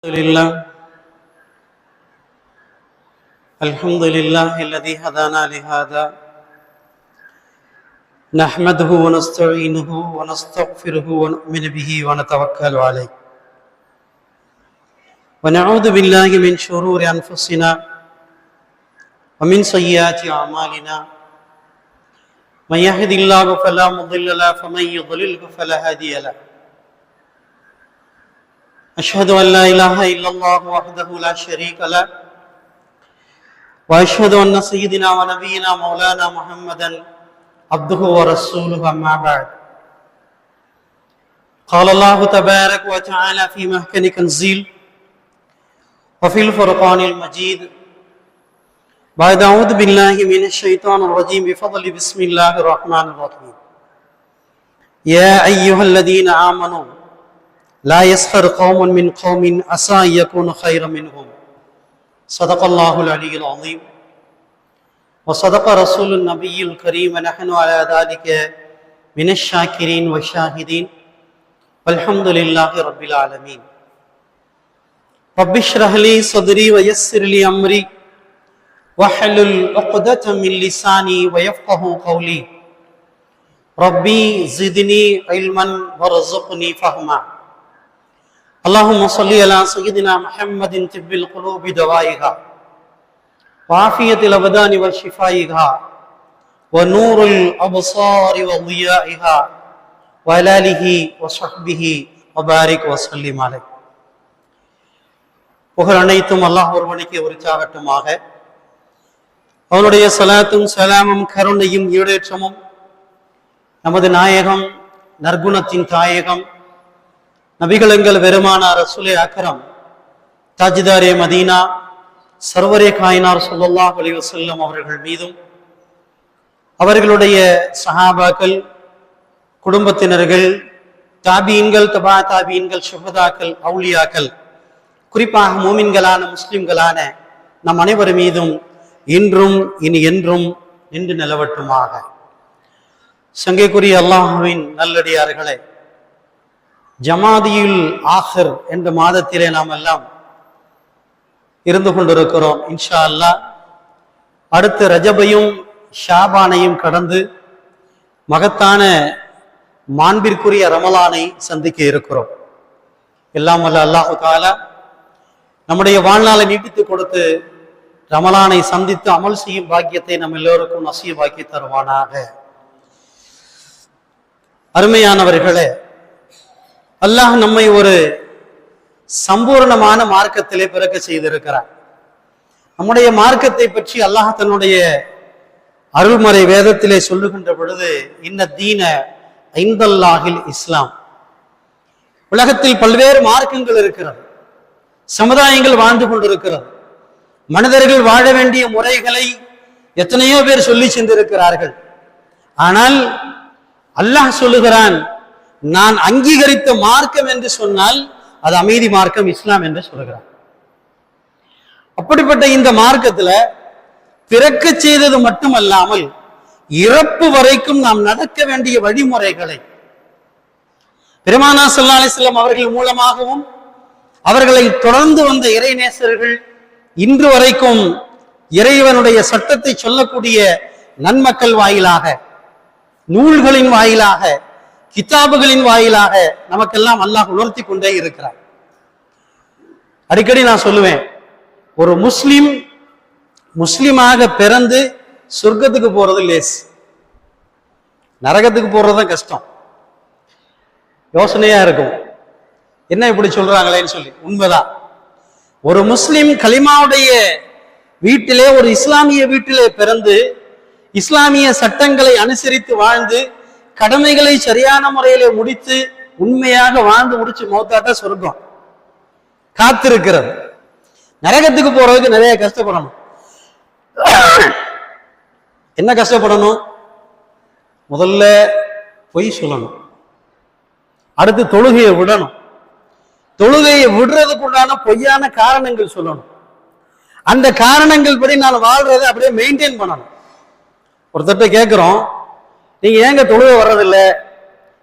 الحمد لله. الحمد لله الذي هدانا لهذا. نحمده ونستعينه ونستغفره ونؤمن به ونتوكل عليه. ونعوذ بالله من شرور أنفسنا ومن سيئات أعمالنا. من يهد الله فلا مضل له فمن يضلله فلا هادي له. أشهد أن لا إله إلا الله وحده لا شريك له وأشهد أن سيدنا ونبينا مولانا محمدا عبده ورسوله أما بعد. قال الله تبارك وتعالى في محكم تنزيل وفي الفرقان المجيد بعد أعوذ بالله من الشيطان الرجيم بفضل بسم الله الرحمن الرحيم. يا أيها الذين آمنوا لا يسخر قوم من قوم عسى يكون خيرا منهم. صدق الله العلي العظيم. وصدق رسول النبي الكريم. ونحن على ذلك من الشاكرين والشاهدين. والحمد لله رب العالمين. رب اشرح لي صدري ويسر لي أمري. واحلل عقدة من لساني ويفقه قولي. ربي زدني علما وارزقني فهما. اللهم صل على سيدنا محمد طب القلوب دوائها وعافية الأبدان وشفائها ونور الأبصار وضيائها وعلى آله وصحبه وبارك وسلم عليه புகழ் அனைத்தும் அல்லாஹ் ஒருவனுக்கு உரிச்சாகட்டுமாக அவனுடைய சலாத்தும் சலாமும் கருணையும் ஈடேற்றமும் நமது நாயகம் நற்குணத்தின் தாயகம் நபிகளங்கள் பெருமானார் ரசூலே அக்கரம் தாஜிதாரே மதீனா சர்வரே காயினார் சொல்லல்லாஹ் அலி வசல்லம் அவர்கள் மீதும் அவர்களுடைய சஹாபாக்கள் குடும்பத்தினர்கள் தாபீன்கள் தபா தாபீன்கள் சுகதாக்கள் அவுளியாக்கள் குறிப்பாக மோமின்களான முஸ்லிம்களான நம் அனைவர் மீதும் இன்றும் இனி என்றும் நின்று நிலவட்டுமாக. சங்கைக்குரிய அல்லாஹுவின் நல்லடியார்களே ஜமாதியுல் ஆஹர் என்ற மாதத்திலே நாம் எல்லாம் இருந்து கொண்டிருக்கிறோம் இன்ஷா அல்லாஹ் அடுத்து ரஜபையும் ஷாபானையும் கடந்து மகத்தான மாண்பிற்குரிய ரமலானை சந்திக்க இருக்கிறோம். எல்லாம் வல்ல அல்லாஹு தாலா நம்முடைய வாழ்நாளை நீட்டித்து கொடுத்து ரமலானை சந்தித்து அமல் செய்யும் பாக்கியத்தை நம்ம எல்லோருக்கும் நசிய பாக்கி தருவானாக. அருமையானவர்களே அல்லாஹ் நம்மை ஒரு சம்பூர்ணமான மார்க்கத்திலே பிறக்க செய்திருக்கிறார். நம்முடைய மார்க்கத்தை பற்றி அல்லாஹ் தன்னுடைய அருள்மறை வேதத்திலே சொல்லுகின்ற பொழுது இன்ன தீன ஐந்தல்லாஹில் இஸ்லாம். உலகத்தில் பல்வேறு மார்க்கங்கள் இருக்கிறது. சமுதாயங்கள் வாழ்ந்து கொண்டிருக்கிறது. மனிதர்கள் வாழ வேண்டிய முறைகளை எத்தனையோ பேர் சொல்லி சென்றிருக்கிறார்கள். ஆனால் அல்லாஹ் சொல்லுகிறான் நான் அங்கீகரித்த மார்க்கம் என்று சொன்னால் அது அமைதி மார்க்கம் இஸ்லாம் என்று சொல்கிறார். அப்படிப்பட்ட இந்த மார்க்கத்துல பிறக்க செய்தது மட்டுமல்லாமல் இறப்பு வரைக்கும் நாம் நடக்க வேண்டிய வழிமுறைகளை பெருமானா சல்லா அலிஸ்லாம் அவர்கள் மூலமாகவும் அவர்களை தொடர்ந்து வந்த இறைநேசர்கள் இன்று வரைக்கும் இறைவனுடைய சட்டத்தை சொல்லக்கூடிய நன்மக்கள் வாயிலாக நூல்களின் வாயிலாக கிதாபுகளின் வாயிலாக நமக்கெல்லாம் அல்லாஹ் உணர்த்தி கொண்டே இருக்கிறார் அடிக்கடி நான் சொல்லுவேன் ஒரு முஸ்லீம் முஸ்லீமாக பிறந்து சொர்க்கத்துக்கு போறது லேஸ் நரகத்துக்கு போறதுதான் கஷ்டம். யோசனையா இருக்கும். என்ன இப்படி சொல்றாங்களேன்னு சொல்லி உண்மைதான். ஒரு முஸ்லிம் கலிமாவுடைய வீட்டிலே ஒரு இஸ்லாமிய வீட்டிலே பிறந்து இஸ்லாமிய சட்டங்களை அனுசரித்து வாழ்ந்து கடமைகளை சரியான முறையில முடித்து உண்மையாக வாழ்ந்து முடிச்சு மௌத்தாட்ட சொர்க்கம். காத்திருக்கிறது. நரகத்துக்கு போறதுக்கு நிறைய கஷ்டப்படணும். என்ன கஷ்டப்படணும்? முதல்ல பொய் சொல்லணும். அடுத்து தொழுகையை விடணும். தொழுகையை விடுறதுக்குண்டான பொய்யான காரணங்கள் சொல்லணும். அந்த காரணங்கள் படி நான் வாழ்றதை அப்படியே மெயின்டைன் பண்ணணும். ஒருத்தட்ட கேட்குறோம் நீங்க ஏங்க தொழுவ வர்றதில்ல?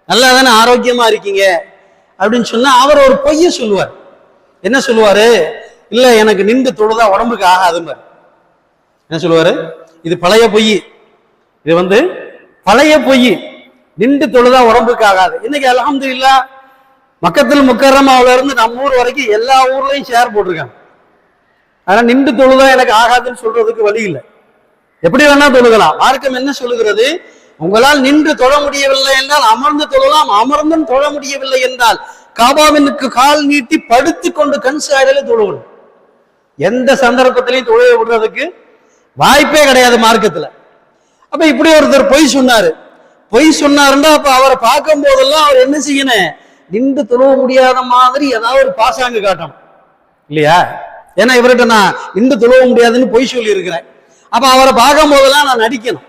நல்லா தானே ஆரோக்கியமா இருக்கீங்க? அப்படின்னு சொன்னா அவர் ஒரு பொய்ய சொல்லுவார். என்ன சொல்லுவாரு? இல்ல எனக்கு நின்று தொழுதா உடம்புக்கு ஆகாதும்பாரு. என்ன சொல்லுவாரு? இது பழைய பொய். இது வந்து பழைய பொய். நின்று தொழுதா உடம்புக்கு ஆகாது. இன்னைக்கு அல்ஹம்துலில்லா மக்கத்தில் முக்கரமாவில இருந்து நம்ம ஊர் வரைக்கும் எல்லா ஊர்லயும் ஷேர் போட்டிருக்காங்க. ஆனா நின்று தொழுதா எனக்கு ஆகாதுன்னு சொல்றதுக்கு வழி இல்லை. எப்படி வேணா தொழுகலாம். மார்க்கம் என்ன சொல்லுகிறது? உங்களால் நின்று தொழ முடியவில்லை என்றால் அமர்ந்து தொழலாம். அமர்ந்தும் தொழ முடியவில்லை என்றால் காபாவினுக்கு கால் நீட்டி படுத்து கொண்டு கண் சாயல தொழுவணும் எந்த சந்தர்ப்பத்திலையும் தொழுவை விடுறதுக்கு வாய்ப்பே கிடையாது மார்க்கத்துல. அப்ப இப்படி ஒருத்தர் பொய் சொன்னாரு. பொய் சொன்னாருன்னா அப்ப அவரை பார்க்கும் போதெல்லாம் அவர் என்ன செய்யணும்? நின்று தொழுவ முடியாத மாதிரி ஏதாவது ஒரு பாசாங்கு காட்டணும். இல்லையா? ஏன்னா இவர்கிட்ட நான் நின்று தொழுவ முடியாதுன்னு பொய் சொல்லி இருக்கிறேன் அப்ப அவரை பார்க்கும் போதெல்லாம் நான் நடிக்கணும்.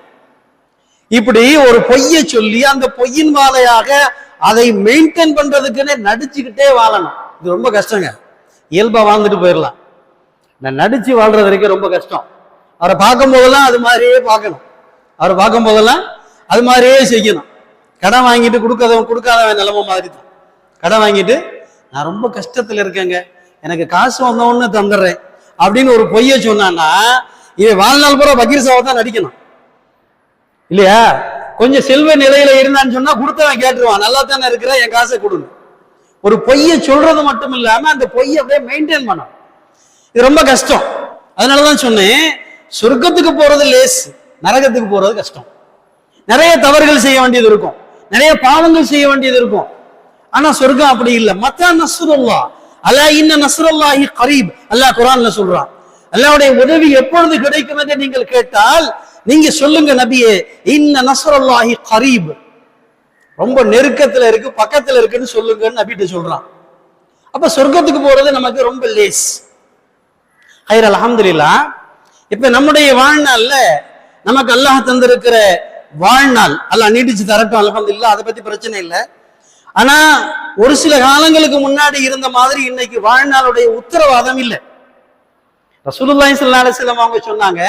இப்படி ஒரு பொய்யை சொல்லி அந்த பொய்யின் வாழையாக அதை மெயின்டைன் பண்றதுக்குன்னே நடிச்சுக்கிட்டே வாழணும். இது ரொம்ப கஷ்டங்க. இயல்பா வாழ்ந்துட்டு போயிடலாம் நான் நடிச்சு வாழ்றது வரைக்கும் ரொம்ப கஷ்டம். அவரை பார்க்கும் போதெல்லாம் அது மாதிரியே பார்க்கணும். அவரை பார்க்கும் போதெல்லாம் அது மாதிரியே செய்யணும். கடன் வாங்கிட்டு கொடுக்காதவன் கொடுக்காதவன் நிலைமை மாதிரி தான் கடன் வாங்கிட்டு நான் ரொம்ப கஷ்டத்துல இருக்கேங்க. எனக்கு காசு வந்தவொன்னு தந்துடுறேன். அப்படின்னு ஒரு பொய்யை சொன்னான்னா இவன் வாழ்நாள் பூரா பகீர் சாவை தான் நடிக்கணும். இல்லையா? கொஞ்சம் செல்வ நிலையில இருந்தான்னு சொன்னா கொடுத்தவன் கேட்டுருவான். நல்லா தானே இருக்கிற என் காசை கொடுங்க ஒரு பொய்யை சொல்றது மட்டும் இல்லாம அந்த பொய்யை அப்படியே மெயின்டைன் பண்ணும் இது ரொம்ப கஷ்டம். அதனாலதான் சொன்னேன் சொர்க்கத்துக்கு போறது லேஸ் நரகத்துக்கு போறது கஷ்டம். நிறைய தவறுகள் செய்ய வேண்டியது இருக்கும். நிறைய பாவங்கள் செய்ய வேண்டியது இருக்கும். ஆனா சொர்க்கம் அப்படி இல்லை. மத்த நசுரல்லா அல்லா இன்ன நஸ்ருல்லாஹி கரீப். அல்லாஹ் குரான்ல சொல்றான். அல்லாவுடைய உதவி எப்பொழுது கிடைக்கும் என்று நீங்கள் கேட்டால் நீங்க சொல்லுங்க நபியே இன்ன நசரல்லாஹி கரீப். ரொம்ப நெருக்கத்துல இருக்கு பக்கத்துல இருக்குன்னு சொல்லுங்கன்னு நபிட்டு சொல்றான். அப்ப சொர்க்கத்துக்கு போறது நமக்கு ரொம்ப லேஸ் ஹைர் அலமதுல்லா இப்ப நம்முடைய வாழ்நாள்ல நமக்கு அல்லாஹ் தந்திருக்கிற வாழ்நாள் அல்லாஹ் நீட்டிச்சு தரட்டும் அலமதுல்லா அதை பத்தி பிரச்சனை இல்லை. ஆனா ஒரு சில காலங்களுக்கு முன்னாடி இருந்த மாதிரி இன்னைக்கு வாழ்நாளுடைய உத்தரவாதம் இல்லை. ரசூலுல்லாஹி ஸல்லல்லாஹு அலைஹி அவங்க சொன்னாங்க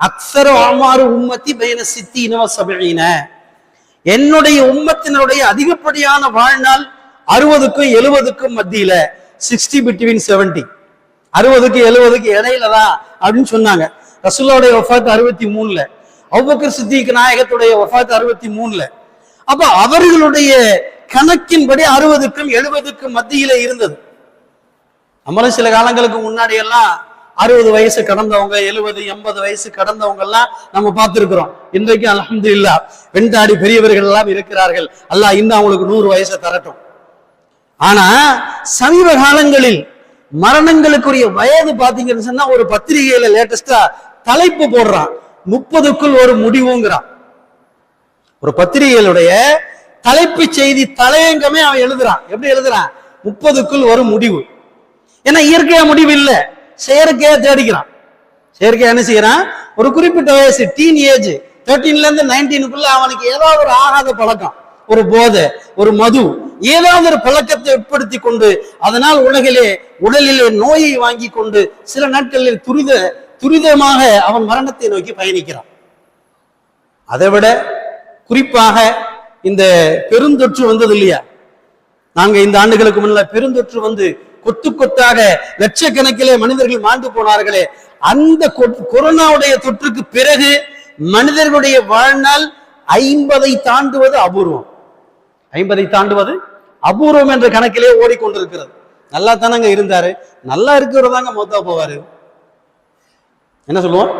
அக்சர ஆமாறு உம்மத்தி பயன சித்தி வ என்னுடைய உம்மத்தினருடைய அதிகப்படியான வாழ்நாள் அறுபதுக்கும் எழுபதுக்கும் மத்தியில சிக்ஸ்டி பிட்வீன் செவன்டி அறுபதுக்கு எழுபதுக்கு இடையில தான் அப்படின்னு சொன்னாங்க. ரசூல்லாவுடைய ஒஃபாத் அறுபத்தி மூணுல. அவ்வக்கர் சித்திக்கு நாயகத்துடைய ஒஃபாத் அறுபத்தி மூணுல. அப்ப அவர்களுடைய கணக்கின்படி அறுபதுக்கும் எழுபதுக்கும் மத்தியில இருந்தது. நம்மளும் சில காலங்களுக்கு முன்னாடி எல்லாம் அறுபது வயசு கடந்தவங்க எழுபது எண்பது வயசு கடந்தவங்க எல்லாம் நம்ம பார்த்திருக்கிறோம். இன்றைக்கு அலமது வெண்தாடி பெரியவர்கள் எல்லாம் இருக்கிறார்கள். அல்லா இன்னும் அவங்களுக்கு நூறு வயசை தரட்டும். ஆனா சமீப காலங்களில் மரணங்களுக்குரிய வயது பாத்தீங்கன்னு சொன்னா ஒரு பத்திரிகையில லேட்டஸ்டா தலைப்பு போடுறான். முப்பதுக்குள் ஒரு முடிவுங்கிறான். ஒரு பத்திரிகைகளுடைய தலைப்பு செய்தி தலையங்கமே அவன் எழுதுறான். எப்படி எழுதுறான்? முப்பதுக்குள் ஒரு முடிவு. ஏன்னா இயற்கையா முடிவு இல்லை. செயற்கையா தேடிக்கிறான். செயற்கையா என்ன செய்யறான்? ஒரு குறிப்பிட்ட வயசு டீன் ஏஜ் தேர்ட்டீன்ல இருந்து நைன்டீனுக்குள்ள அவனுக்கு ஏதாவது ஒரு ஆகாத பழக்கம் ஒரு போதை ஒரு மது ஏதாவது ஒரு பழக்கத்தை உட்படுத்தி கொண்டு அதனால் உலகிலே உடலிலே நோயை வாங்கி கொண்டு சில நாட்களில் துரித துரிதமாக அவன் மரணத்தை நோக்கி பயணிக்கிறான். அதை விட குறிப்பாக இந்த பெருந்தொற்று வந்தது இல்லையா? நாங்க இந்த ஆண்டுகளுக்கு முன்னால பெருந்தொற்று வந்து கொத்து கொத்தாக லட்சக்கணக்கிலே மனிதர்கள் மாண்டு போனார்களே. அந்த கொரோனாவுடைய தொற்றுக்கு பிறகு மனிதர்களுடைய வாழ்நாள் ஐம்பதை தாண்டுவது அபூர்வம். ஐம்பதை தாண்டுவது அபூர்வம் என்ற கணக்கிலே ஓடிக்கொண்டிருக்கிறது. நல்லா தானங்க இருந்தாரு. நல்லா இருக்கிறதாங்க மொத்தா போவாரு. என்ன சொல்லுவோம்?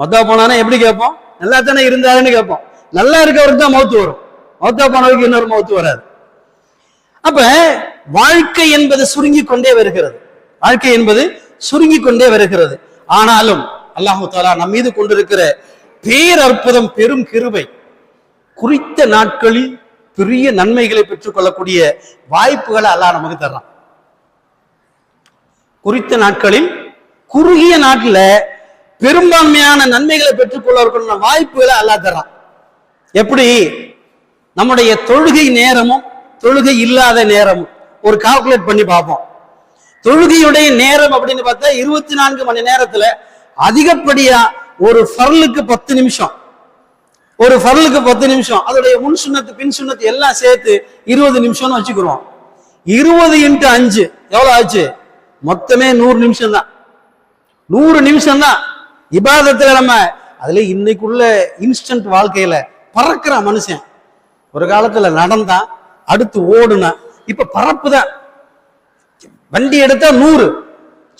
மொத்தா போனானா எப்படி கேட்போம்? நல்லா தானே இருந்தாருன்னு கேட்போம். நல்லா இருக்கவருக்கு தான் மௌத்து வரும். மௌத்தா போனவருக்கு இன்னொரு மௌத்து வராது. அப்ப வாழ்க்கை என்பது சுருங்கி கொண்டே வருகிறது. வாழ்க்கை என்பது சுருங்கி கொண்டே வருகிறது. ஆனாலும் அல்லாஹு தாலா நம் மீது கொண்டிருக்கிற பேரற்புதம் பெரும் கிருவை குறித்த நாட்களில் பெரிய நன்மைகளை பெற்றுக்கொள்ளக்கூடிய வாய்ப்புகளை அல்லாஹ் நமக்கு தர்றான். குறித்த நாட்களில் குறுகிய நாட்டில் பெரும்பான்மையான நன்மைகளை பெற்றுக்கொள்ள வாய்ப்புகளை அல்லாஹ் தர்றான். எப்படி? நம்முடைய தொழுகை நேரமும் தொழுகை இல்லாத நேரமும் ஒரு கால்குலேட் பண்ணி பார்ப்போம். தொழுகையுடைய நேரம் அப்படின்னு பார்த்தா இருபத்தி நான்கு மணி நேரத்துல அதிகப்படியா ஒரு ஃபர்லுக்கு பத்து நிமிஷம். ஒரு ஃபர்லுக்கு பத்து நிமிஷம். அதோடைய முன் சுண்ணத்து பின் சுண்ணத்து எல்லாம் சேர்த்து இருபது நிமிஷம்னு வச்சுக்கிறோம். இருபது இன்ட்டு அஞ்சு. எவ்வளவு ஆச்சு? மொத்தமே நூறு நிமிஷம் தான். நூறு நிமிஷம் தான். இபாதத்துல நம்ம அதுல இன்னைக்குள்ள இன்ஸ்டன்ட் வாழ்க்கையில பறக்கிற மனுஷன். ஒரு காலத்துல நடந்தான் அடுத்து ஓடுனான். இப்ப பரப்பு தான். வண்டி எடுத்தா நூறு.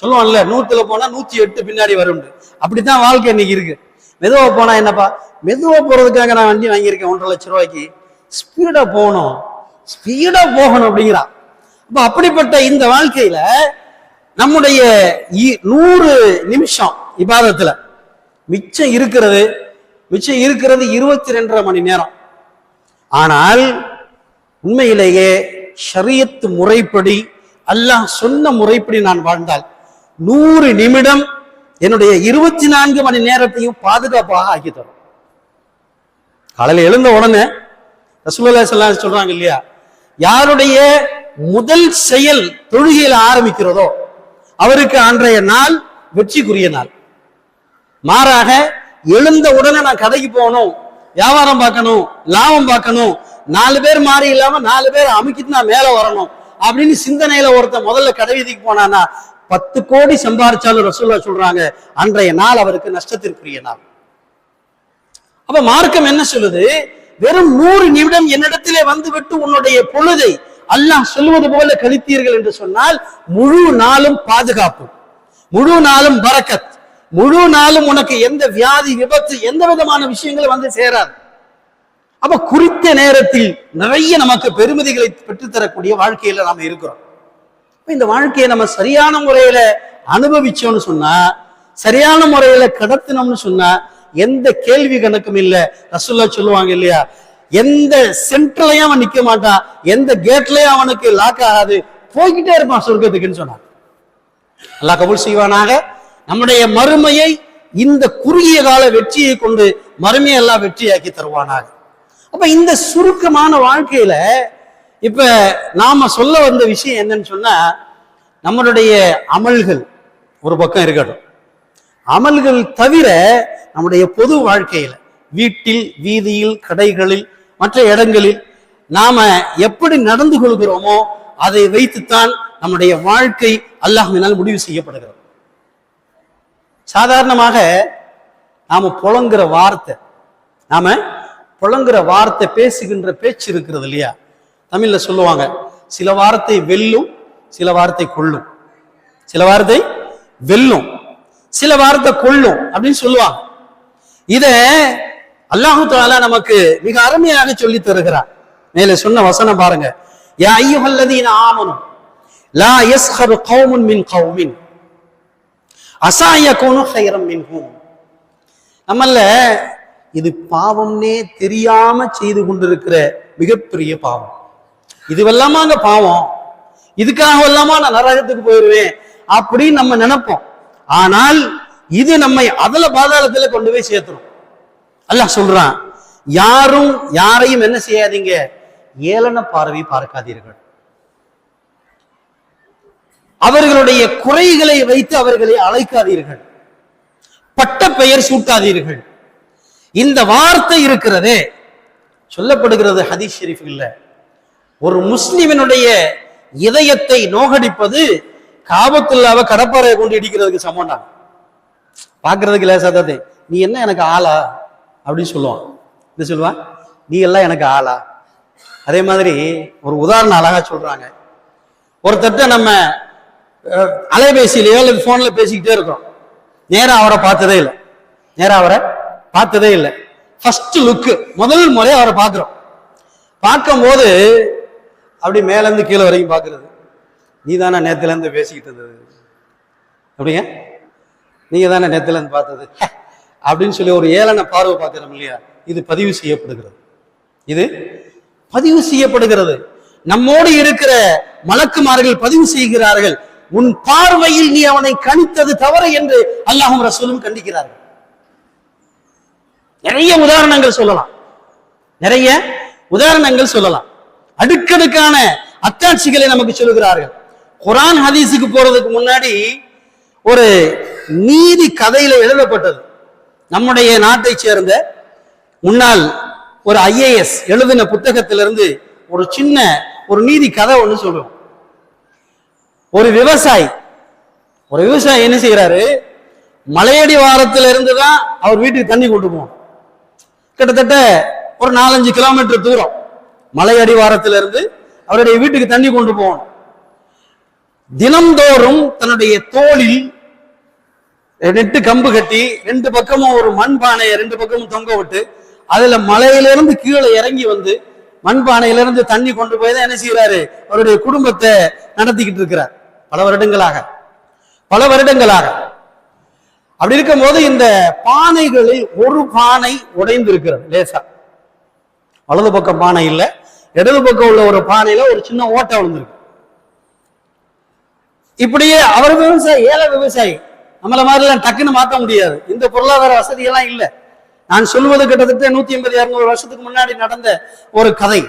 சொல்லுவான்ல நூத்துல போனா நூத்தி எட்டு பின்னாடி வரும் அப்படித்தான் வாழ்க்கை இன்னைக்கு இருக்கு. மெதுவா போனா என்னப்பா? மெதுவா போறதுக்காக நான் வண்டி வாங்கியிருக்கேன் ஒன்றரை லட்சம் ரூபாய்க்கு. ஸ்பீடா போகணும். ஸ்பீடா போகணும் அப்படிங்கிறான் அப்ப அப்படிப்பட்ட இந்த வாழ்க்கையில நம்முடைய இ- நூறு நிமிஷம் இபாதத்துல மிச்சம் இருக்கிறது மிச்சம் இருக்கிறது இருபத்தி ரெண்டரை மணி நேரம். ஆனால் உண்மையிலேயே ஷரியத்து முறைப்படி அல்லாஹ் சொன்ன முறைப்படி நான் வாழ்ந்தால் நூறு நிமிடம் என்னுடைய இருபத்தி நான்கு மணி நேரத்தையும் பாதுகாப்பாக ஆக்கி தரும் காலையில் எழுந்த உடனே ரசூல்லா ஸல்லல்லாஹு சொல்றாங்க இல்லையா யாருடைய முதல் செயல் தொழுகையில் ஆரம்பிக்கிறதோ அவருக்கு அன்றைய நாள் வெற்றிக்குரிய நாள். மாறாக எழுந்த உடனே நான் கதைக்கு போகணும் வியாபாரம் பார்க்கணும் லாபம் பார்க்கணும் நாலு பேர் மாறி இல்லாம நாலு பேர் அமுக்கிட்டு நான் மேல வரணும் அப்படின்னு சிந்தனையில ஒருத்தன் முதல்ல கடை வீதிக்கு போனானா பத்து கோடி சம்பாரிச்சாலும் ரசூல்லா சொல்றாங்க அன்றைய நாள் அவருக்கு நஷ்டத்திற்குரிய நாள். அப்ப மார்க்கம் என்ன சொல்லுது? வெறும் நூறு நிமிடம் என்னிடத்திலே வந்துவிட்டு உன்னுடைய பொழுதை அல்லாஹ் சொல்லுவது போல கழித்தீர்கள் என்று சொன்னால் முழு நாளும் பாதுகாப்பு முழு நாளும் பரக்கத் முழு நாளும் உனக்கு எந்த வியாதி விபத்து எந்த விதமான விஷயங்களும் வந்து சேராது. அப்ப குறித்த நேரத்தில் நிறைய நமக்கு பெருமதிகளை பெற்றுத்தரக்கூடிய வாழ்க்கையில நாம இருக்கிறோம். இந்த வாழ்க்கையை நம்ம சரியான முறையில அனுபவிச்சோம்னு சொன்னா சரியான முறையில கடத்தினோம்னு சொன்னா எந்த கேள்வி கணக்கும் இல்ல. ரசுல்லா சொல்லுவாங்க இல்லையா? எந்த சென்ட்ரலையும் அவன் நிக்க மாட்டான். எந்த கேட்லயும் அவனுக்கு லாக் ஆகாது. போய்கிட்டே இருப்பான் சொர்க்கத்துக்குன்னு சொன்னான் நல்லா கபூல் செய்வானாக. நம்முடைய மறுமையை இந்த குறுகிய கால வெற்றியை கொண்டு மறுமையை எல்லாம் வெற்றியாக்கி தருவானாக. அப்ப இந்த சுருக்கமான வாழ்க்கையில இப்ப நாம சொல்ல வந்த விஷயம் என்னன்னு சொன்னா நம்மளுடைய அமல்கள் ஒரு பக்கம் இருக்கட்டும். அமல்கள் தவிர நம்முடைய பொது வாழ்க்கையில வீட்டில் வீதியில் கடைகளில் மற்ற இடங்களில் நாம எப்படி நடந்து கொள்கிறோமோ அதை வைத்துத்தான் நம்முடைய வாழ்க்கை அல்லாஹினால் முடிவு செய்யப்படுகிறது. சாதாரணமாக நாம புலங்குற வார்த்தை நாம புழங்குற வார்த்தை பேசுகின்ற பேச்சு இருக்கிறது இல்லையா? தமிழ்ல சொல்லுவாங்க சில வார்த்தை வெல்லும் சில வார்த்தை கொள்ளும் சில வார்த்தை வெல்லும் சில வார்த்தை கொள்ளும் அப்படின்னு சொல்லுவாங்க. இத அல்லாஹு தாலா நமக்கு மிக அருமையாக சொல்லி தருகிறார். மேலே சொன்ன வசனம் பாருங்க. யா ஐயுஹல்லதீன ஆமனும் லா யஸ்ஹரு கௌமுன் மின் கௌமின் அஸா யகூனு கைரம் மின்ஹும். நம்மள இது பாவம்னே தெரியாம செய்து கொண்டிருக்கிற மிகப்பெரிய பாவம். இதுவெல்லாமாங்க பாவம்? இதுக்காக எல்லாமா நான் நரகத்துக்கு போயிருவேன் அப்படின்னு நம்ம நினைப்போம். ஆனால் இது நம்மை அதல பாதாளத்துல கொண்டு போய் சேர்த்துரும். அல்லாஹ் சொல்றான் யாரும் யாரையும் என்ன செய்யாதீங்க ஏளன பார்வை பார்க்காதீர்கள். அவர்களுடைய குறைகளை வைத்து அவர்களை அழைக்காதீர்கள். பட்ட பெயர் சூட்டாதீர்கள். இந்த வார்த்தை இருக்கிறதே. சொல்லப்படுகிறது ஹதீஸ் ஷெரீஃப் இல்லை ஒரு முஸ்லிமினுடைய இதயத்தை நோகடிப்பது காபத்துல்லாவ கடப்பாறையை கொண்டு இடிக்கிறதுக்கு சமம்டா. பார்க்கறதுக்கு லேசா தான் நீ என்ன எனக்கு ஆளா? அப்படின்னு சொல்லுவான். இது சொல்லுவான் நீ எல்லாம் எனக்கு ஆளா? அதே மாதிரி ஒரு உதாரணம் அழகா சொல்றாங்க. ஒருத்தட்ட நம்ம அலைபேசியிலேயோ இல்லை ஃபோனில் பேசிக்கிட்டே இருக்கிறோம் நேராக அவரை பார்த்ததே இல்லை. நேராக அவரை பார்த்ததே இல்லை. ஃபர்ஸ்ட் லுக்கு முதல் முறையாக அவரை பார்க்குறோம். பார்க்கும்போது அப்படி மேலேருந்து கீழே வரைக்கும் பார்க்குறது. நீ தானே நேத்துல பேசிக்கிட்டு இருந்தது. அப்படிங்க நீங்கள் தானே நேத்துல பார்த்தது அப்படின்னு சொல்லி ஒரு ஏளன பார்வை பார்க்குறோம் இல்லையா? இது பதிவு செய்யப்படுகிறது. இது பதிவு செய்யப்படுகிறது. நம்மோடு இருக்கிற மலக்குமார்கள் பதிவு செய்கிறார்கள். உன் பார்வையில் நீ அவனை கணித்தது தவறு என்று அல்லாஹும் ரசூலும் கண்டிக்கிறார்கள். நிறைய உதாரணங்கள் சொல்லலாம். நிறைய உதாரணங்கள் சொல்லலாம். அடுக்கடுக்கான அத்தாட்சிகளை நமக்கு சொல்லுகிறார்கள். குரான் ஹதீஸுக்கு போறதுக்கு முன்னாடி ஒரு நீதி கதையில எழுதப்பட்டது. நம்முடைய நாட்டை சேர்ந்த முன்னாள் ஒரு ஐஏஎஸ் எழுதின புத்தகத்திலிருந்து ஒரு சின்ன ஒரு நீதி கதை ஒன்று சொல்லுவோம் ஒரு விவசாயி ஒரு விவசாயி என்ன செய்யறாரு மலையடி வாரத்திலிருந்து தான் அவர் வீட்டுக்கு தண்ணி கொண்டு போகணும். கிட்டத்தட்ட ஒரு நாலஞ்சு கிலோமீட்டர் தூரம். மலை அடிவாரத்திலிருந்து அவருடைய வீட்டுக்கு தண்ணி கொண்டு போகணும். தினம்தோறும் தன்னுடைய தோளில் நெட்டு கம்பு கட்டி ரெண்டு பக்கமும் ஒரு மண்பானையை ரெண்டு பக்கமும் தொங்க விட்டு அதுல மலையிலிருந்து கீழே இறங்கி வந்து மண்பானையிலிருந்து தண்ணி கொண்டு போய் தான் என்ன செய்யறாரு அவருடைய குடும்பத்தை நடத்திக்கிட்டு இருக்கிறார். பல வருடங்களாக. பல வருடங்களாக. அப்படி இருக்கும்போது இந்த பானைகளில் ஒரு பானை உடைந்து இருக்கிறது லேசா. வலது பக்கம் பானை இல்லை இடது பக்கம் உள்ள ஒரு பானையில ஒரு சின்ன ஓட்டை விழுந்திருக்கு. இப்படியே அவர் விவசாயி ஏழை விவசாயி நம்மள மாதிரிலாம் டக்குன்னு மாற்ற முடியாது. இந்த பொருளாதார வசதியெல்லாம் இல்லை. நான் சொல்வது கிட்டத்தட்ட நூத்தி எண்பது இரநூறு வருஷத்துக்கு முன்னாடி நடந்த ஒரு கதை.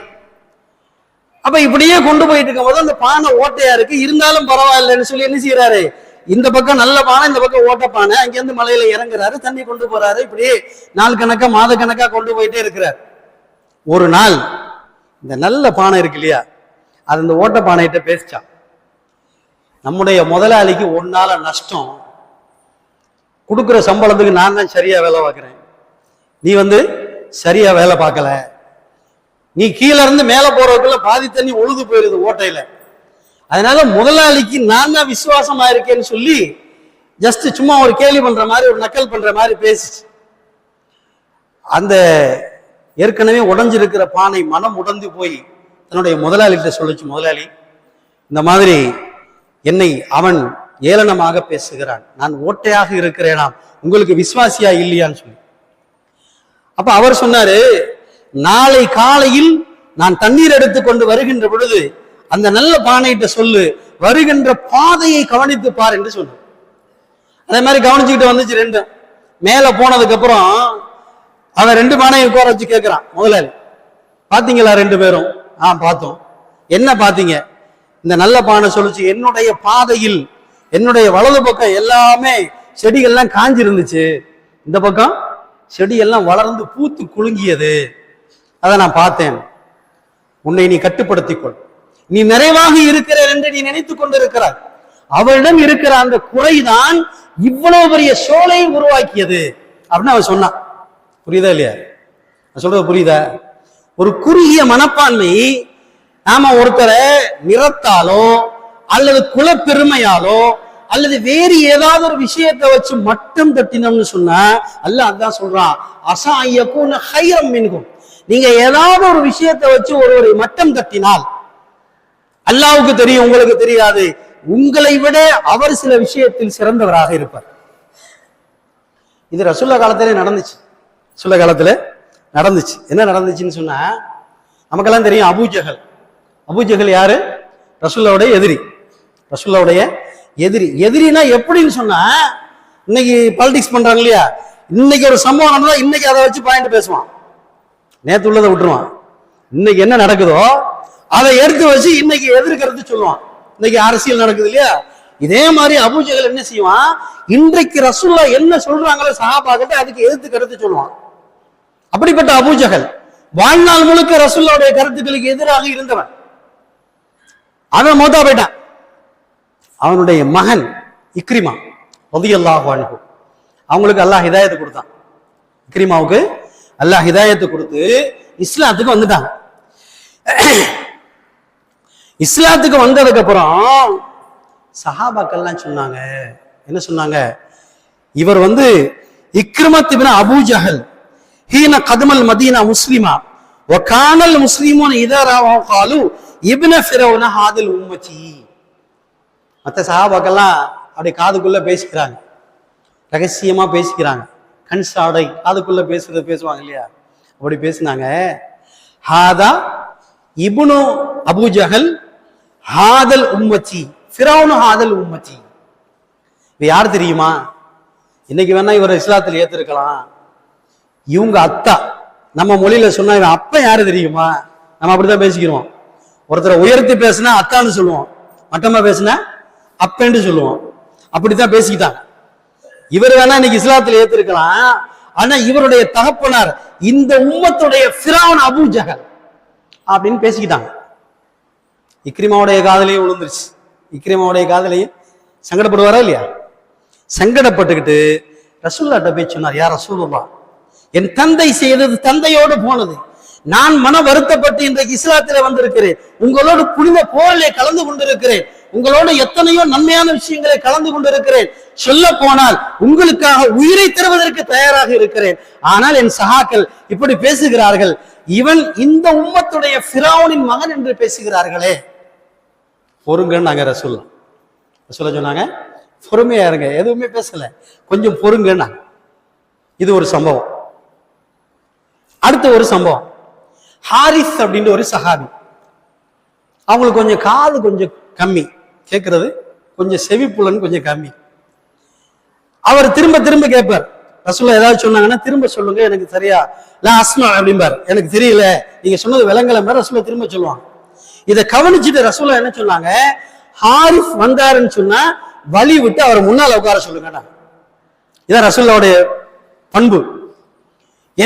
அப்ப இப்படியே கொண்டு போயிட்டு இருக்கும்போது அந்த பானை ஓட்டையா இருக்கு. இருந்தாலும் பரவாயில்லைன்னு சொல்லி என்ன செய்யறாரு இந்த பக்கம் நல்ல பானை இந்த பக்கம் ஓட்ட பானை. அங்கிருந்து மலையில இறங்குறாரு தண்ணி கொண்டு போறாரு. இப்படி நாள் கணக்கா மாத கணக்கா கொண்டு போயிட்டே இருக்கிறார். ஒரு நாள் இந்த நல்ல பானை இருக்கு இல்லையா? அது இந்த ஓட்ட பானைகிட்ட பேசிச்சான். நம்முடைய முதலாளிக்கு ஒன்னால நஷ்டம். கொடுக்குற சம்பளத்துக்கு நான் தான் சரியா வேலை பார்க்குறேன். நீ வந்து சரியா வேலை பார்க்கல. நீ கீழே இருந்து மேலே போறதுக்குள்ள பாதி தண்ணி ஒழுது போயிருது ஓட்டையில. அதனால முதலாளிக்கு நான் தான் விசுவாசமா இருக்கேன்னு சொல்லி ஜஸ்ட் சும்மா ஒரு கேலி பண்ற மாதிரி ஒரு நக்கல் பண்ற மாதிரி பேசிச்சு. அந்த ஏற்கனவே உடஞ்சிருக்கிற பானை மனம் உடந்து போய் தன்னுடைய முதலாளிகிட்ட சொல்லுச்சு முதலாளி இந்த மாதிரி என்னை அவன் ஏளனமாக பேசுகிறான். நான் ஓட்டையாக இருக்கிறேனாம். உங்களுக்கு விசுவாசியா இல்லையான்னு சொல்லி. அப்ப அவர் சொன்னாரு நாளை காலையில் நான் தண்ணீர் எடுத்து கொண்டு வருகின்ற பொழுது அந்த நல்ல பானைகிட்ட சொல்லு வருகின்ற பாதையை கவனித்து பார் என்று சொல்லு அதே மாதிரி கவனிச்சுக்கிட்டு வந்துச்சு ரெண்டு மேல போனதுக்கு அப்புறம் அவன் ரெண்டு பானையை உட்கார வச்சு கேட்கிறான் முதலாளி. பாத்தீங்களா ரெண்டு பேரும்? ஆ பார்த்தோம். என்ன பாத்தீங்க இந்த நல்ல பானை சொல்லுச்சு என்னுடைய பாதையில் என்னுடைய வலது பக்கம் எல்லாமே செடிகள்லாம் காஞ்சி இருந்துச்சு இந்த பக்கம் செடியெல்லாம் வளர்ந்து பூத்து குலுங்கியது. அதை நான் பார்த்தேன். உன்னை நீ கட்டுப்படுத்திக்கொள் நீ நிறைவாக இருக்கிறார் என்று நீ நினைத்துக் கொண்டிருக்கிறாய். அவளிடம் இருக்கிற அந்த குறைதான் இவ்வளவு பெரிய சோலை உருவாக்கியது அப்படின்னு அவன் சொன்னான். புரியுதா இல்லையா? நான் சொல்றது புரியுதா? ஒரு குறுகிய மனப்பான்மை நாம ஒருத்தரை நிறத்தாலோ அல்லது குலப்பெருமையாலோ அல்லது வேறு ஏதாவது ஒரு விஷயத்தை வச்சு மட்டம் தட்டினோம்னு சொன்னா அல்ல அதான் சொல்றான். அசா ஐயக்கும் ஹைரம் மின்கும். நீங்க ஏதாவது ஒரு விஷயத்தை வச்சு ஒருவரை மட்டம் தட்டினால் அல்லாவுக்கு தெரியும் உங்களுக்கு தெரியாது. உங்களை விட அவர் சில விஷயத்தில் சிறந்தவராக இருப்பார். இது ரசுல்லா காலத்திலே நடந்துச்சு. ரசுல்லா காலத்துல நடந்துச்சு. என்ன நடந்துச்சுன்னு சொன்னா நமக்கெல்லாம் தெரியும் அபூஜகல் அபூஜகல் யாரு? ரசுல்லாவுடைய எதிரி. ரசுல்லாவுடைய எதிரி. எதிரினா எப்படின்னு சொன்னா இன்னைக்கு பாலிடிக்ஸ் பண்றாங்க இல்லையா? இன்னைக்கு ஒரு சம்பவம் நடந்தா இன்னைக்கு அதை வச்சு பாயிண்ட் பேசுவான். நேத்து உள்ளதை விட்டுருவான். இன்னைக்கு என்ன நடக்குதோ அதை எடுத்து வச்சு இன்னைக்கு எதிர்க்கிறது சொல்லுவான். இன்னைக்கு அரசியல் நடக்குது இல்லையா? இதே மாதிரி அபூஜைகள் என்ன செய்வான்? இன்றைக்கு ரசுல்லா என்ன சொல்றாங்களோ சஹாபாக்கிட்ட அதுக்கு எதிர்த்து கருத்து சொல்லுவான். அப்படிப்பட்ட அபூஜகல் வாழ்நாள் முழுக்க ரசுல்லாவுடைய கருத்துக்களுக்கு எதிராக இருந்தவன். அவன் மோதா போயிட்டான். அவனுடைய மகன் இக்ரிமா ரதியல்லாஹு அனுப்பும் அவங்களுக்கு அல்லாஹ் ஹிதாயத்தை கொடுத்தான். இக்ரிமாவுக்கு அல்லாஹ் ஹிதாயத்தை கொடுத்து இஸ்லாத்துக்கு வந்துட்டாங்க. இஸ்லாத்துக்கு வந்ததுக்கு அப்புறம் சஹாபாக்கள்லாம் சொன்னாங்க. என்ன சொன்னாங்க? இவர் வந்து இக்ரமத் இப்னு ஜஹல் ஹீன கதமல் மதீனா முஸ்லிமா. ஒக்கானல் முஸ்லிமூன் இதா ராவஹு காலு இப்ன ஃபிரௌன ஹாதில் உம்மச்சி மற்ற சஹாபாக்கெல்லாம் அப்படி காதுக்குள்ள பேசிக்கிறாங்க. ரகசியமா பேசிக்கிறாங்க. கண் சாடை காதுக்குள்ள பேசுறது பேசுவாங்க இல்லையா? அப்படி பேசினாங்க. ஹாதா இபுனு அபூ ஜஹல் ஹாதல் உம்மச்சி ஃபிரௌனு ஹாதல் உம்மச்சி இது யார் தெரியுமா? இன்னைக்கு வேணா இவர் இஸ்லாத்தில் ஏத்திருக்கலாம். இவங்க அத்தா. நம்ம மொழியில சொன்னா இவன் அப்பா யாரு தெரியுமா? நம்ம அப்படிதான் பேசிக்கிறோம். ஒருத்தரை உயர்த்தி பேசினா அத்தான்னு சொல்லுவோம். மட்டமா பேசினா அப்பேன்னு சொல்லுவோம். அப்படித்தான் பேசிக்கிட்டாங்க. இவர் வேணா இன்னைக்கு இஸ்லாத்தில் ஏத்திருக்கலாம். ஆனா இவருடைய தகப்பனார் இந்த உம்மத்துடைய ஃபிரௌன் அபு ஜஹல் அப்படின்னு பேசிக்கிட்டாங்க. இக்ரிமாவுடைய காதலையும் விழுந்துருச்சு இக்ரிமாவுடைய காதலையும் சங்கடப்படுவாரா இல்லையா? சங்கடப்பட்டுக்கிட்டு ரசூல்லாட்ட போய் சொன்னார் யார் ரசூலுல்லா என் தந்தை செய்தது தந்தையோடு போனது. நான் மன வருத்தப்பட்டு இன்றைக்கு இஸ்லாத்திலே வந்திருக்கிறேன். உங்களோடு புனித போரிலே கலந்து கொண்டிருக்கிறேன். உங்களோட எத்தனையோ நன்மையான விஷயங்களை கலந்து கொண்டிருக்கிறேன். சொல்ல போனால் உங்களுக்காக உயிரை தருவதற்கு தயாராக இருக்கிறேன். ஆனால் என் சகாக்கள் இப்படி பேசுகிறார்கள். இவன் இந்த உம்மத்துடைய பிராவனின் மகன் என்று பேசுகிறார்களே. பொறுங்கன்னு நாங்கள் ரசூல்லா ரசூல்லா சொன்னாங்க? பொறுமையாக இருங்க. எதுவுமே பேசலை. கொஞ்சம் பொறுங்கண்ணா. இது ஒரு சம்பவம். அடுத்த ஒரு சம்பவம். ஹாரிஸ் அப்படின்ற ஒரு சஹாபி. அவங்களுக்கு கொஞ்சம் காது கொஞ்சம் கம்மி. கேட்கறது கொஞ்சம் செவிப்புலன் கொஞ்சம் கம்மி. அவர் திரும்ப திரும்ப கேட்பார். ரசூல்லா ஏதாவது சொன்னாங்கன்னா திரும்ப சொல்லுங்க. எனக்கு சரியா லா அஸ்மா அப்படிம்பார். எனக்கு தெரியல. நீங்க சொன்னது விளங்கல மாதிரி ரசூல்லா திரும்ப சொல்லுவாங்க இதை கவனிச்சுட்டு ரசூலா என்ன சொன்னாங்க? ஹாரிஃப் வந்தாருன்னு சொன்னா வழி விட்டு அவரை முன்னால் உட்கார சொல்லுங்கடா இதான் ரசூல்லாவுடைய பண்பு.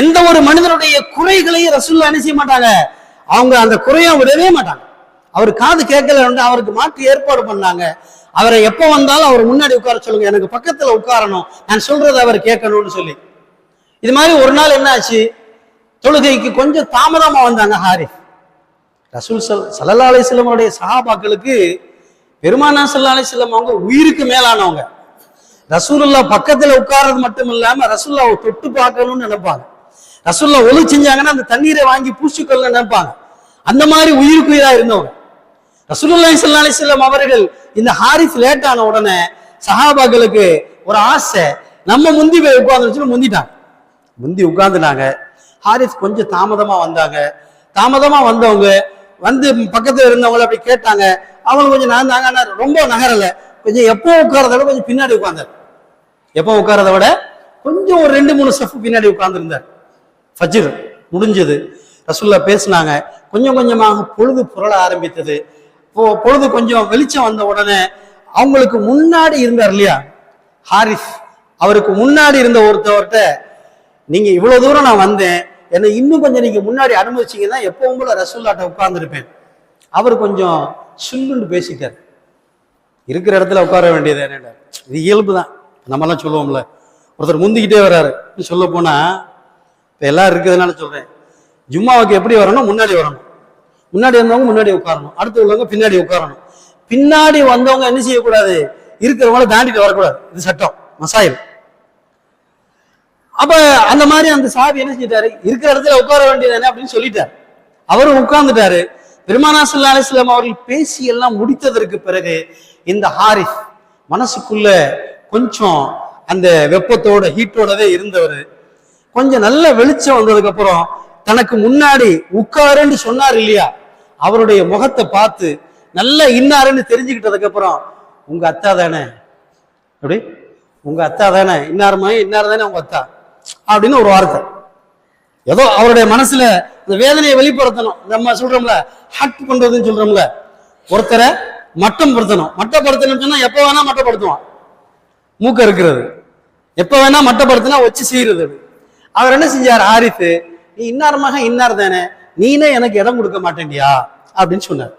எந்த ஒரு மனிதனுடைய குறைகளையும் ரசூல்லா என்ன செய்ய மாட்டாங்க? அவங்க அந்த குறையை விடவே மாட்டாங்க. அவர் காது கேட்கல அவருக்கு மாற்று ஏற்பாடு பண்ணாங்க. அவரை எப்போ வந்தாலும் அவர் முன்னாடி உட்கார சொல்லுங்க எனக்கு பக்கத்தில் உட்காரணும் நான் சொல்றதை அவர் கேட்கணும்னு சொல்லி. இது மாதிரி ஒரு நாள் என்ன ஆச்சு? தொழுகைக்கு கொஞ்சம் தாமதமா வந்தாங்க ஹாரிஃப். ரசூல் சல் சல்லா அலிஸ்லமுடைய சஹாபாக்களுக்கு பெருமானா சல்லா அலிஸ்லம் அவங்க உயிருக்கு மேலானவங்க. ரசூலுல்லா பக்கத்துல உட்கார்றது மட்டும் இல்லாம ரசூல்லாவை தொட்டு பார்க்கணும்னு நினைப்பாங்க. ரசூல்லா ஒளி செஞ்சாங்கன்னா அந்த தண்ணீரை வாங்கி பூசிக்கொள்ள நினைப்பாங்க. அந்த மாதிரி உயிருக்கு உயிரா இருந்தவங்க. ரசூலுல்லாஹி சல்லா அலைஹி செல்லம் அவர்கள் இந்த ஹாரிஸ் லேட் ஆன உடனே சஹாபாக்களுக்கு ஒரு ஆசை நம்ம முந்தி போய் உட்காந்துருச்சுன்னு முந்திட்டாங்க. முந்தி உட்காந்துனாங்க ஹாரிஸ் கொஞ்சம் தாமதமா வந்தாங்க. தாமதமா வந்தவங்க வந்து பக்கத்தில் இருந்தவங்கள அப்படி கேட்டாங்க. அவங்க கொஞ்சம் நகர்ந்தாங்க ஆனா ரொம்ப நகரலை. கொஞ்சம் எப்போ உட்காரத விட கொஞ்சம் பின்னாடி உட்கார்ந்தார். எப்போ உட்காரத விட கொஞ்சம் ஒரு ரெண்டு மூணு ஸ்டெப் பின்னாடி உட்கார்ந்துருந்தார். ஃபஜ்ர் முடிஞ்சது. ரசுல்லா பேசினாங்க. கொஞ்சம் கொஞ்சமாக பொழுது புரள ஆரம்பித்தது. இப்போ பொழுது கொஞ்சம் வெளிச்சம் வந்த உடனே அவங்களுக்கு முன்னாடி இருந்தார் இல்லையா? ஹாரிஸ். அவருக்கு முன்னாடி இருந்த ஒருத்தவர்கிட்ட நீங்க இவ்வளவு தூரம் நான் வந்தேன். என்னை இன்னும் கொஞ்சம் நீங்க முன்னாடி அனுமதிச்சிங்கன்னா எப்பவும் போல ரசூல்லாட்ட உட்கார்ந்துருப்பேன். அவர் கொஞ்சம் சுல்லுன்னு பேசிட்டார். இருக்கிற இடத்துல உட்கார வேண்டியது என்ன இது இயல்பு தான். நம்மலாம் சொல்லுவோம்ல. ஒருத்தர் முந்திக்கிட்டே வர்றாரு. சொல்ல போனா இப்போ எல்லாம் இருக்கிறதுனால சொல்றேன். ஜும்மாவுக்கு எப்படி வரணும்? முன்னாடி வரணும். முன்னாடி வந்தவங்க முன்னாடி உட்காரணும். அடுத்து உள்ளவங்க பின்னாடி உட்காரணும். பின்னாடி வந்தவங்க என்ன செய்யக்கூடாது? இருக்கிறவங்கள தாண்டிட்டு வரக்கூடாது. இது சட்டம். மசாயில். அப்ப அந்த மாதிரி அந்த சாபி என்ன செஞ்சிட்டாரு? இருக்கிற இடத்துல உட்கார வேண்டியது அப்படின்னு சொல்லிட்டார். அவரும் உட்கார்ந்துட்டாரு. பெருமானா ஸல்லல்லாஹு அலைஹி அவர்கள் பேசி எல்லாம் முடித்ததற்கு பிறகு இந்த ஹாரிஸ் மனசுக்குள்ள கொஞ்சம் அந்த வெப்பத்தோட ஹீட்டோடவே இருந்தவர். கொஞ்சம் நல்ல வெளிச்சம் வந்ததுக்கு அப்புறம் தனக்கு முன்னாடி உட்காருன்னு சொன்னார் இல்லையா? அவருடைய முகத்தை பார்த்து நல்லா இன்னாருன்னு தெரிஞ்சுக்கிட்டதுக்கு அப்புறம் உங்க அத்தா தானே? அப்படி உங்க அத்தா தானே? இன்னார் மாதிரி இன்னார் தானே உங்க அத்தா? அப்படின்னு ஒரு வார்த்தை. ஏதோ அவருடைய மனசுல இந்த வேதனையை வெளிப்படுத்தணும். நம்ம சொல்றோம்ல ஹட் பண்றதுன்னு சொல்றோம்ல. ஒருத்தரை மட்டம் படுத்தணும் மட்டப்படுத்தணும்னு சொன்னா எப்ப வேணா மட்டப்படுத்துவான். மூக்க இருக்கிறது. எப்ப வேணா மட்டப்படுத்தினா வச்சு செய்யறது அவர் என்ன செஞ்சார்? ஆரித்து நீ இன்னார் மகன் இன்னார் தானே. நீனே எனக்கு இடம் கொடுக்க மாட்டேன்டியா? அப்படின்னு சொன்னார்.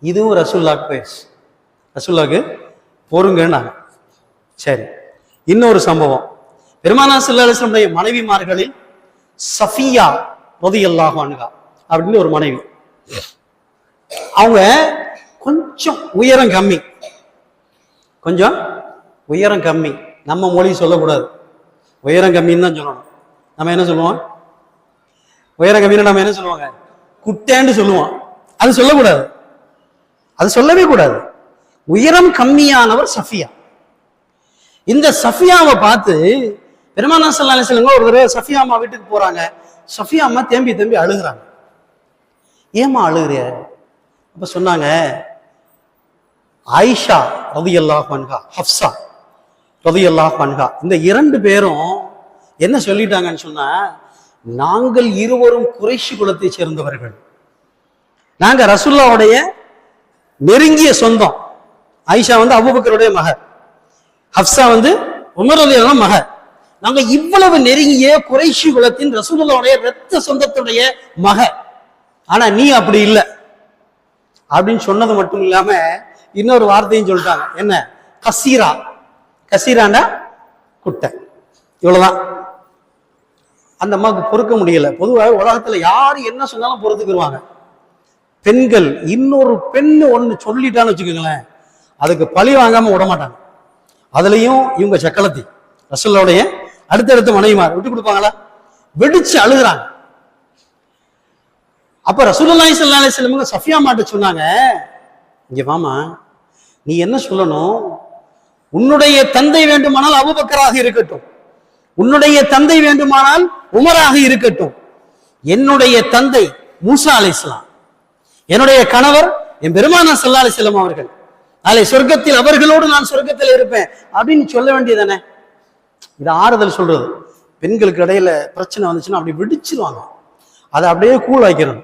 இதுவும் ரசுல்லாக்கு பேஸ். ரசுல்லாக்கு பொறுங்கன்னாங்க. சரி. இன்னொரு சம்பவம். பெருமானா செல்லாசனுடைய மனைவிமார்களில் சஃபியா ரதியல்லாஹு அன்ஹா அப்படின்னு ஒரு மனைவி. அவங்க கொஞ்சம் உயரம் கம்மி. கொஞ்சம் உயரம் கம்மி. நம்ம மொழி சொல்லக்கூடாது. உயரம் கம்மின்னு தான் சொல்லணும். நம்ம என்ன சொல்லுவோம்? உயரம் கம்மின்னு நம்ம என்ன சொல்லுவாங்க? குட்டேன்னு சொல்லுவோம். அது சொல்லக்கூடாது. அது சொல்லவே கூடாது. உயரம் கம்மியானவர் சஃபியா. இந்த சஃபியாவை பார்த்து பெருமானா சல்லா அலிஸ்லங்க ஒரு தடவை சஃபியா அம்மா வீட்டுக்கு போறாங்க. சஃபியா அம்மா தேம்பி தேம்பி அழுகுறாங்க. ஏம்மா அழுகிறிய அப்ப சொன்னாங்க ஆயிஷா ரதியல்லாஹு அன்ஹா ஹப்சா அல்லாஹ் அன்ஹா இந்த இரண்டு பேரும் என்ன சொல்லிட்டாங்கன்னு சொன்னா நாங்கள் இருவரும் குறைஷி குலத்தை சேர்ந்தவர்கள். நாங்க ரசுல்லாவுடைய நெருங்கிய சொந்தம். ஆயிஷா வந்து அபுபக்கருடைய மகர் ஹப்சா வந்து உமர் அலியான மகர் நாங்க இவ்வளவு நெருங்கிய குறைஷி குலத்தின் ரசூலுடைய ரத்த சொந்தத்துடைய மக. ஆனா நீ அப்படி இல்லை. அப்படின்னு சொன்னது மட்டும் இல்லாம இன்னொரு வார்த்தையும் சொல்லிட்டாங்க. என்ன? கசீரா. கசீராண்டா குட்டை. இவ்வளவுதான். அந்த அம்மாவுக்கு பொறுக்க முடியல. பொதுவாக உலகத்துல யார் என்ன சொன்னாலும் பொறுத்துக்கிடுவாங்க பெண்கள் இன்னொரு பெண்ணு ஒண்ணு சொல்லிட்டான்னு வச்சுக்கோங்களேன் அதுக்கு பழி வாங்காம விட மாட்டாங்க. அதுலயும் இவங்க சக்கலத்தி ரசூலுடைய அடுத்தடுத்த மனைவிமார் விட்டு கொடுப்பாங்களா? வெடிச்சு அழுகுறாங்க. அப்ப ரசூலுல்லாஹி ஸல்லல்லாஹு அலைஹி சஃபியா மாட்ட சொன்னாங்க. இங்க வாமா நீ என்ன சொல்லணும்? உன்னுடைய தந்தை வேண்டுமானால் அபூபக்கராக இருக்கட்டும். உன்னுடைய தந்தை வேண்டுமானால் உமராக இருக்கட்டும். என்னுடைய தந்தை மூசா அலைஹிஸ்ஸலாம் என்னுடைய கணவர் என் பெருமானா சல்லா அலிஸ்லாம் அவர்கள். நாளை சொர்க்கத்தில் அவர்களோடு நான் சொர்க்கத்தில் இருப்பேன் அப்படின்னு சொல்ல வேண்டியதானே இது ஆறுதல் சொல்றது. பெண்களுக்கு இடையில பிரச்சனை வந்துச்சுன்னா அப்படி வெடிச்சிருவாங்க. அதை அப்படியே கூழ் வைக்கணும்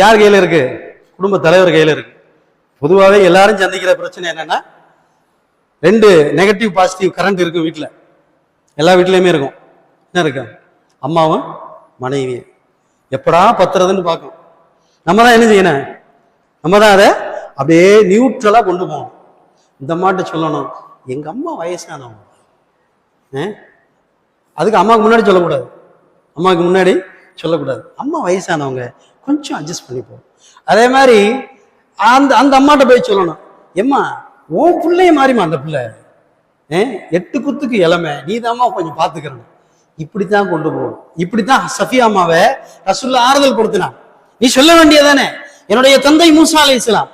யார் கையில இருக்கு? குடும்ப தலைவர் கையில இருக்கு. பொதுவாகவே எல்லாரும் சந்திக்கிற பிரச்சனை என்னன்னா ரெண்டு நெகட்டிவ் பாசிட்டிவ் கரண்ட் இருக்கும் வீட்டில் எல்லா வீட்லேயுமே இருக்கும். என்ன இருக்கு? அம்மாவும் மனைவியும். எப்படா பத்துறதுன்னு பார்க்கும் நம்ம தான் என்ன செய்யணும்? நம்ம தான் அதை அப்படியே நியூட்ரலாக கொண்டு போகணும். இந்த மாட்ட சொல்லணும். எங்கள் அம்மா வயசானவங்க. அதுக்கு அம்மாவுக்கு முன்னாடி சொல்லக்கூடாது. அம்மாவுக்கு முன்னாடி சொல்லக்கூடாது. அம்மா வயசானவங்க கொஞ்சம் அட்ஜஸ்ட் பண்ணிப்போம். அதே மாதிரி அந்த அந்த அம்மாட்ட போய் சொல்லணும். எம்மா உன் பிள்ளைய மாறிமா அந்த பிள்ளை? எட்டு குத்துக்கு இளமை. நீ கொஞ்சம் பார்த்துக்கிறணும் இப்படித்தான் கொண்டு போகணும். இப்படித்தான் சஃபியா அம்மாவை ரசுல்லா ஆறுதல் கொடுத்தினான் நீ சொல்ல வேண்டியதானே என்னுடைய தந்தை மூசா அலை இஸ்லாம்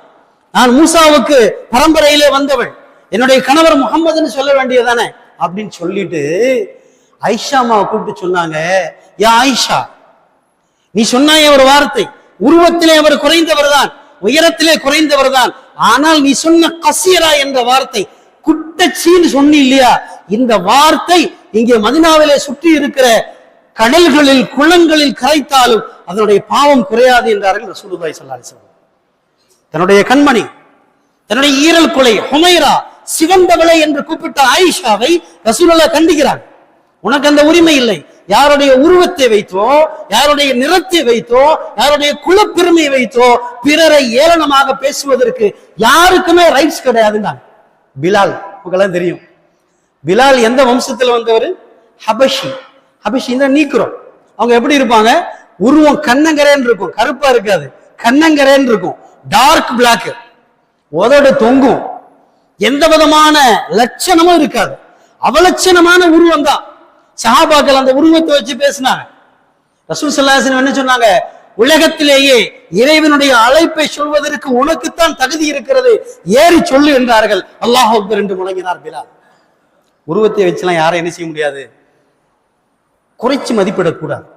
நான் மூசாவுக்கு பரம்பரையிலே வந்தவள். என்னுடைய கணவர் முகம்மதுன்னு சொல்ல வேண்டியதானே அப்படின்னு சொல்லிட்டு ஐஷா அம்மாவை கூப்பிட்டு சொன்னாங்க. யா ஐஷா நீ சொன்னாயே ஒரு வார்த்தை. உருவத்திலே அவர் குறைந்தவர் தான் உயரத்திலே குறைந்தவர் தான். ஆனால் நீ சொன்ன கசீரா என்ற வார்த்தை குட்டச்சின்னு சொன்னி இல்லையா? இந்த வார்த்தை இங்கே மதினாவிலே சுற்றி இருக்கிற கடல்களில் குளங்களில் கரைத்தாலும் அதனுடைய பாவம் குறையாது என்றார்கள் ரசூலுல்லாஹி ஸல்லல்லாஹு அலைஹி தன்னுடைய கண்மணி தன்னுடைய ஈரல் கொலை ஹுமைரா சிவந்தவளை என்று கூப்பிட்ட ஆயிஷாவை ரசூலுல்லா கண்டிக்கிறார் உனக்கு அந்த உரிமை இல்லை. யாருடைய உருவத்தை வைத்தோ யாருடைய நிறத்தை வைத்தோ யாருடைய குலப்பெருமையை வைத்தோ பிறரை ஏளனமாக பேசுவதற்கு யாருக்குமே ரைட்ஸ் கிடையாதுன்னாங்க பிலால் உங்களுக்கெல்லாம் தெரியும். பிலால் எந்த வம்சத்தில் வந்தவர்? ஹபஷி. ஹபஷின்னா நீக்குறோம். அவங்க எப்படி இருப்பாங்க? உருவம் கண்ணங்கரேன்னு இருக்கும். கருப்பா இருக்காது. கண்ணங்கரேன்னு இருக்கும். டார்க் பிளாக் உதடு தொங்கும். எந்த விதமான லட்சணமும் இருக்காது. அவலட்சணமான உருவம் தான். சஹாபாக்கள் அந்த உருவத்தை வச்சு பேசினாங்க. ரசூல் சல்லாசன் என்ன சொன்னாங்க? உலகத்திலேயே இறைவனுடைய அழைப்பை சொல்வதற்கு உனக்குத்தான் தகுதி இருக்கிறது. ஏறி சொல்லு என்றார்கள். அல்லாஹ் அக்பர் என்று முழங்கினார் பிலால். உருவத்தை வச்சுலாம் யாரும் என்ன செய்ய முடியாது? குறைச்சு மதிப்பிடக்கூடாது.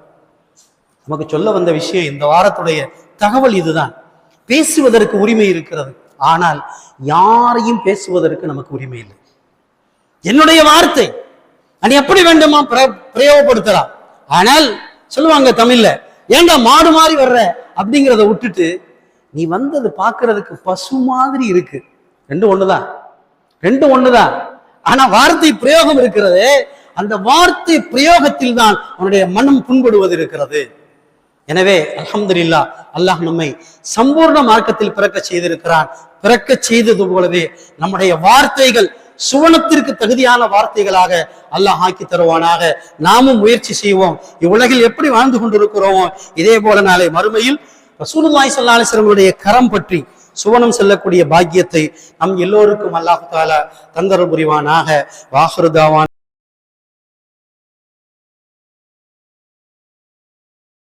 நமக்கு சொல்ல வந்த விஷயம் இந்த வாரத்துடைய தகவல் இதுதான். பேசுவதற்கு உரிமை இருக்கிறது. ஆனால் யாரையும் பேசுவதற்கு நமக்கு உரிமை இல்லை. என்னுடைய வார்த்தை அது எப்படி வேண்டுமா பிரயோகப்படுத்தலாம்? ஆனால் சொல்லுவாங்க தமிழ்ல ஏன்டா மாடு மாறி வர்ற? அப்படிங்கிறத விட்டுட்டு நீ வந்தது பார்க்கறதுக்கு பசு மாதிரி இருக்கு. ரெண்டும் ஒண்ணுதான். ரெண்டும் ஒண்ணுதான். ஆனா வார்த்தை பிரயோகம் இருக்கிறது அந்த வார்த்தை பிரயோகத்தில் தான் அவனுடைய மனம் புண்படுவது இருக்கிறது. எனவே அல்ஹம்துலில்லா அல்லாஹ் நம்மை சம்பூர்ண மார்க்கத்தில் பிறக்க செய்திருக்கிறான். பிறக்க செய்தது போலவே நம்முடைய வார்த்தைகள் சுவனத்திற்கு தகுதியான வார்த்தைகளாக அல்லாஹ் ஆக்கி தருவானாக. நாமும் முயற்சி செய்வோம். இவ்வுலகில் எப்படி வாழ்ந்து கொண்டிருக்கிறோமோ இதே போல நாளை மறுமையில் ரசூலுல்லாஹி ஸல்லல்லாஹு கரம் பற்றி சுவனம் செல்லக்கூடிய பாக்கியத்தை நம் எல்லோருக்கும் அல்லாஹ் தாலா தந்தர புரிவானாக. வாஹருதாவான்